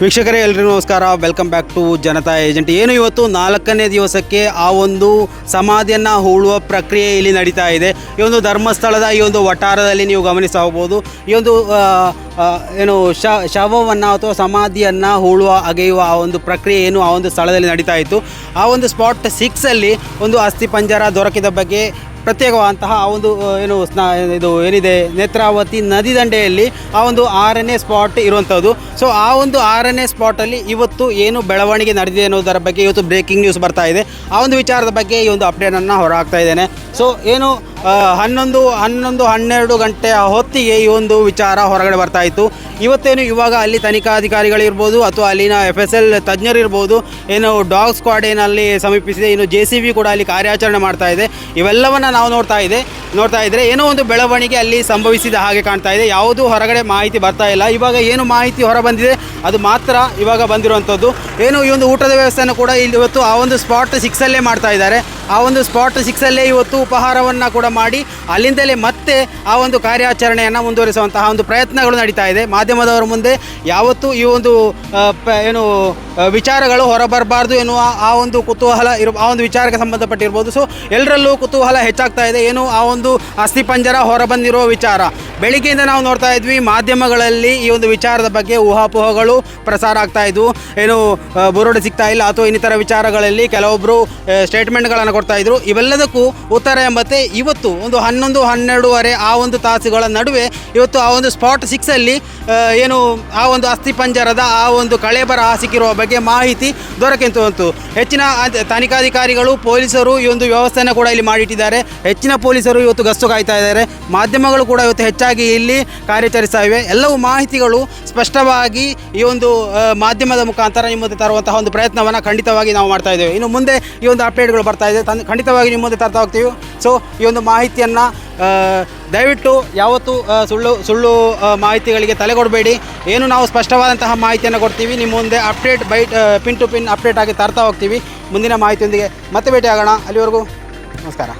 ವೀಕ್ಷಕರೇ, ಎಲ್ರಿಗೂ ನಮಸ್ಕಾರ. Welcome back to Janata Agent. ಏನು ಇವತ್ತು ನಾಲ್ಕನೇ ದಿವಸಕ್ಕೆ ಆ ಒಂದು ಸಮಾಧಿಯನ್ನು ಹೂಳುವ ಪ್ರಕ್ರಿಯೆ ಇಲ್ಲಿ ನಡೀತಾ ಇದೆ. ಈ ಒಂದು ಧರ್ಮಸ್ಥಳದ ಈ ಒಂದು ವಟಾರದಲ್ಲಿ ನೀವು ಗಮನಿಸಬಹುದು ಈ ಒಂದು ಏನು ಶ, ಶವವನ್ನು ಅಥವಾ ಸಮಾಧಿಯನ್ನು ಹೂಳುವ, ಅಗೆಯುವ ಆ ಒಂದು ಪ್ರಕ್ರಿಯೆ ಏನು ಆ ಒಂದು ಸ್ಥಳದಲ್ಲಿ ನಡೀತಾ ಇತ್ತು. ಆ ಒಂದು ಸ್ಪಾಟ್ ಸಿಕ್ಸಲ್ಲಿ ಒಂದು ಅಸ್ಥಿ ಪಂಜರ ದೊರಕಿದ ಬಗ್ಗೆ ಪ್ರತ್ಯೇಕವಾದಂತಹ ಆ ಒಂದು ಏನು ಸ್ನಾ, ಇದು ಏನಿದೆ, ನೇತ್ರಾವತಿ ನದಿ ದಂಡೆಯಲ್ಲಿ ಆ ಒಂದು ಆರನೇ ಸ್ಪಾಟ್ ಇರುವಂಥದ್ದು ಸೊ ಆ ಒಂದು ಆರನೇ ಸ್ಪಾಟಲ್ಲಿ ಇವತ್ತು ಏನು ಬೆಳವಣಿಗೆ ನಡೆದಿದೆ ಅನ್ನೋದರ ಬಗ್ಗೆ ಇವತ್ತು ಬ್ರೇಕಿಂಗ್ ನ್ಯೂಸ್ ಬರ್ತಾ ಇದೆ. ಆ ಒಂದು ವಿಚಾರದ ಬಗ್ಗೆ ಈ ಒಂದು ಅಪ್ಡೇಟನ್ನು ಹೊರಹಾಕ್ತಾ ಇದ್ದೇನೆ. ಸೊ ಏನು ಹನ್ನೊಂದು ಹನ್ನೊಂದು, ಹನ್ನೆರಡು ಗಂಟೆ ಹೊತ್ತಿಗೆ ಈ ಒಂದು ವಿಚಾರ ಹೊರಗಡೆ ಬರ್ತಾ ಇತ್ತು. ಇವತ್ತೇನು ಇವಾಗ ಅಲ್ಲಿ ತನಿಖಾಧಿಕಾರಿಗಳಿರ್ಬೋದು ಅಥವಾ ಅಲ್ಲಿನ ಎಫ್ ಎಸ್ ಎಲ್ ತಜ್ಞರಿರ್ಬೋದು, ಏನು ಡಾಗ್ ಸ್ಕ್ವಾಡ್ ಏನಲ್ಲಿ ಸಮೀಪಿಸಿದೆ, ಇನ್ನು ಜೆ ಸಿ ಬಿ ಕೂಡ ಅಲ್ಲಿ ಕಾರ್ಯಾಚರಣೆ ಮಾಡ್ತಾ ಇದೆ. ಇವೆಲ್ಲವನ್ನು ನಾವು ನೋಡ್ತಾ ಇದೆ, ನೋಡ್ತಾ ಇದ್ದರೆ ಏನೋ ಒಂದು ಬೆಳವಣಿಗೆ ಅಲ್ಲಿ ಸಂಭವಿಸಿದ ಹಾಗೆ ಕಾಣ್ತಾ ಇದೆ. ಯಾವುದೂ ಹೊರಗಡೆ ಮಾಹಿತಿ ಬರ್ತಾ ಇಲ್ಲ. ಇವಾಗ ಏನು ಮಾಹಿತಿ ಹೊರ ಬಂದಿದೆ, ಅದು ಮಾತ್ರ ಇವಾಗ ಬಂದಿರುವಂಥದ್ದು. ಏನು ಈ ಒಂದು ಊಟದ ವ್ಯವಸ್ಥೆಯನ್ನು ಕೂಡ ಇಲ್ಲಿ ಇವತ್ತು ಆ ಒಂದು ಸ್ಪಾಟ್ ಸಿಕ್ಸಲ್ಲೇ ಮಾಡ್ತಾ ಇದ್ದಾರೆ. ಆ ಒಂದು ಸ್ಪಾಟ್ ಸಿಕ್ಸಲ್ಲೇ ಇವತ್ತು ಉಪಹಾರವನ್ನು ಕೂಡ ಮಾಡಿ, ಅಲ್ಲಿಂದಲೇ ಮತ್ತೆ ಆ ಒಂದು ಕಾರ್ಯಾಚರಣೆಯನ್ನು ಮುಂದುವರಿಸುವಂತಹ ಒಂದು ಪ್ರಯತ್ನಗಳು ನಡೀತಾ ಇದೆ. ಮಾಧ್ಯಮದವರ ಮುಂದೆ ಯಾವತ್ತೂ ಈ ಒಂದು ಏನು ವಿಚಾರಗಳು ಹೊರಬರಬಾರ್ದು ಎನ್ನುವ ಆ ಒಂದು ಕುತೂಹಲ ಇರು, ಆ ಒಂದು ವಿಚಾರಕ್ಕೆ ಸಂಬಂಧಪಟ್ಟಿರ್ಬೋದು. ಸೊ ಎಲ್ಲರಲ್ಲೂ ಕುತೂಹಲ ಹೆಚ್ಚಾಗ್ತಾ ಇದೆ. ಏನು ಆ ಒಂದು ಅಸ್ಥಿಪಂಜರ ಹೊರಬಂದಿರುವ ವಿಚಾರ. ಬೆಳಿಗ್ಗೆಯಿಂದ ನಾವು ನೋಡ್ತಾ ಇದ್ವಿ, ಮಾಧ್ಯಮಗಳಲ್ಲಿ ಈ ಒಂದು ವಿಚಾರದ ಬಗ್ಗೆ ಊಹಾಪೋಹಗಳು ಪ್ರಸಾರ ಆಗ್ತಾ ಇದ್ವು. ಏನು ಬುರುಡೆ ಸಿಗ್ತಾ ಇಲ್ಲ. ಅಥವಾ ಇನ್ನಿತರ ವಿಚಾರಗಳಲ್ಲಿ ಕೆಲವೊಬ್ಬರು ಸ್ಟೇಟ್ಮೆಂಟ್ಗಳನ್ನು ಕೊಡ್ತಾ ಇದ್ರು. ಇವೆಲ್ಲದಕ್ಕೂ ಉತ್ತರ ಎಂಬತ್ತೆ ಇವತ್ತು ಒಂದು ಹನ್ನೊಂದು, ಹನ್ನೆರಡೂವರೆ ಆ ಒಂದು ತಾಸುಗಳ ನಡುವೆ ಇವತ್ತು ಆ ಒಂದು ಸ್ಪಾಟ್ ಸಿಕ್ಸಲ್ಲಿ ಏನು ಆ ಒಂದು ಅಸ್ಥಿಪಂಜರದ ಆ ಒಂದು ಕಳೆಬರ ಸಿಕ್ಕಿರುವ ಬಗ್ಗೆ ಮಾಹಿತಿ ದೊರಕಿತು ಹೆಚ್ಚಿನ ಅದ್- ತನಿಖಾಧಿಕಾರಿಗಳು, ಪೊಲೀಸರು ಈ ಒಂದು ವ್ಯವಸ್ಥೆಯನ್ನು ಕೂಡ ಇಲ್ಲಿ ಮಾಡಿಟ್ಟಿದ್ದಾರೆ. ಹೆಚ್ಚಿನ ಪೊಲೀಸರು ಇವತ್ತು ಗಸ್ತು ಕಾಯ್ತಾ ಇದ್ದಾರೆ. ಮಾಧ್ಯಮಗಳು ಕೂಡ ಇವತ್ತು ಹೆಚ್ಚಾಗಿ ಇಲ್ಲಿ ಕಾರ್ಯಾಚರಿಸ್ತಾ ಇವೆ. ಎಲ್ಲವೂ ಮಾಹಿತಿಗಳು ಸ್ಪಷ್ಟವಾಗಿ ಈ ಒಂದು ಮಾಧ್ಯಮದ ಮುಖಾಂತರ ನಿಮ್ಮ ತರುವಂತಹ ಒಂದು ಪ್ರಯತ್ನವನ್ನು ಖಂಡಿತವಾಗಿ ನಾವು ಮಾಡ್ತಾ ಇದ್ದೇವೆ. ಇನ್ನು ಮುಂದೆ ಈ ಒಂದು ಅಪ್ಡೇಟ್ಗಳು ಬರ್ತಾ ಇದೆ. ತನ್ ಖಂಡಿತವಾಗಿ ನಿಮ್ಮ ಮುಂದೆ ತರ್ತಾ ಹೋಗ್ತೀವಿ. ಸೊ ಈ ಒಂದು ಮಾಹಿತಿಯನ್ನು ದಯವಿಟ್ಟು ಯಾವತ್ತು ಸುಳ್ಳು ಸುಳ್ಳು ಮಾಹಿತಿಗಳಿಗೆ ತಲೆ ಕೊಡಬೇಡಿ. ಏನು ನಾವು ಸ್ಪಷ್ಟವಾದಂತಹ ಮಾಹಿತಿಯನ್ನು ಕೊಡ್ತೀವಿ. ನಿಮ್ಮ ಮುಂದೆ update byte pin to pin update ಆಗಿ ತರ್ತಾ ಹೋಗ್ತೀವಿ. ಮುಂದಿನ ಮಾಹಿತಿಯೊಂದಿಗೆ ಮತ್ತೆ ಭೇಟಿ ಆಗೋಣ ಅಲ್ಲಿವರೆಗೂ ನಮಸ್ಕಾರ.